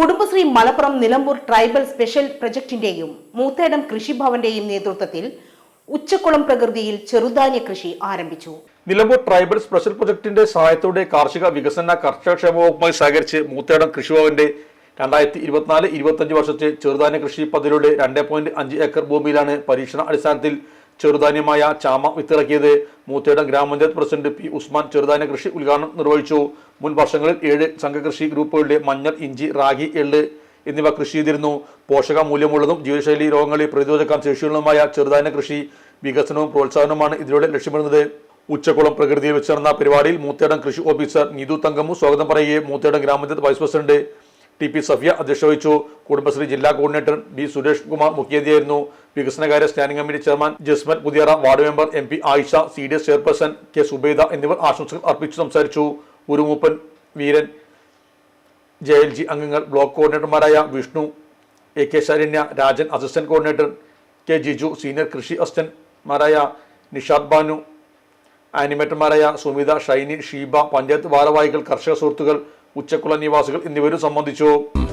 Kudumbashree Malappuram Nilambur tribal special പ്രൊജക്ടിന്റെയും മൂത്തേടം കൃഷിഭവന്റെയും നേതൃത്വത്തിൽ ഉച്ചക്കുളം പ്രകൃതിയിൽ ചെറുധാന്യ കൃഷി ആരംഭിച്ചു. നിലമ്പൂർ ട്രൈബൽ സ്പെഷ്യൽ പ്രൊജക്ടിന്റെ സഹായത്തോടെ കാർഷിക വികസന കർഷകക്ഷേമ വകുപ്പുമായി സഹകരിച്ച് മൂത്തേടം കൃഷിഭവന്റെ രണ്ടായിരത്തി ഇരുപത്തിനാല് ഇരുപത്തഞ്ച് വർഷത്തെ ചെറുധാന്യ കൃഷി പദ്ധതിയുടെ രണ്ട് പോയിന്റ് അഞ്ച് ഏക്കർ ഭൂമിയിലാണ് പരീക്ഷണ അടിസ്ഥാനത്തിൽ ചെറുധാന്യമായ ചാമ വിത്തിറക്കിയത്. മൂത്തേടം ഗ്രാമപഞ്ചായത്ത് പ്രസിഡന്റ് പി ഉസ്മാൻ ചെറുധാന്യ കൃഷി ഉദ്ഘാടനം നിർവഹിച്ചു. മുൻ വർഷങ്ങളിൽ ഏഴ് സംഘകൃഷി ഗ്രൂപ്പുകളുടെ മഞ്ഞൾ ഇഞ്ചി റാഗി എള്ള് എന്നിവ കൃഷി ചെയ്തിരുന്നു. പോഷക മൂല്യമുള്ളതും ജീവിതശൈലി രോഗങ്ങളെ പ്രതിരോധിക്കാൻ ശേഷിയുള്ളതുമായ ചെറുധാന്യ കൃഷി വികസനവും പ്രോത്സാഹനവുമാണ് ഇതിലൂടെ ലക്ഷ്യമിടുന്നത്. ഉച്ചക്കുളം പ്രകൃതിയിൽ വെച്ച് നടന്ന പരിപാടിയിൽ മൂത്തേടം കൃഷി ഓഫീസർ നീതു തങ്കമു സ്വാഗതം പറയുകയും മൂത്തേടം ഗ്രാമപഞ്ചായത്ത് vice president T P Safiya അധ്യക്ഷ വഹിച്ചു. കുടുംബശ്രീ ജില്ലാ കോർഡിനേറ്റർ ബി സുരേഷ് കുമാർ മുഖ്യാതിഥിയായിരുന്നു. വികസനകാര്യ standing committee chairman Jasman Puthiyara ward member M P Ayisha C D S chairperson K Subeda എന്നിവർ ആശംസകൾ അർപ്പിച്ചു സംസാരിച്ചു. ഉരുമൂപ്പൻ വീരൻ ജെ എൽ ജി അംഗങ്ങൾ block കോർഡിനേറ്റർമാരായ Vishnu A K Saranya Rajan assistant coordinator K Jiju senior കൃഷി അസിസ്റ്റന്റ്മാരായ നിഷാദ് ബാനു ആനിമേറ്റർമാരായ സുമിത ഷൈനി ഷീബ പഞ്ചായത്ത് ഭാരവാഹികൾ കർഷക സുഹൃത്തുക്കൾ ഉച്ചക്കുള നിവാസികൾ എന്നിവരും സംബന്ധിച്ചു.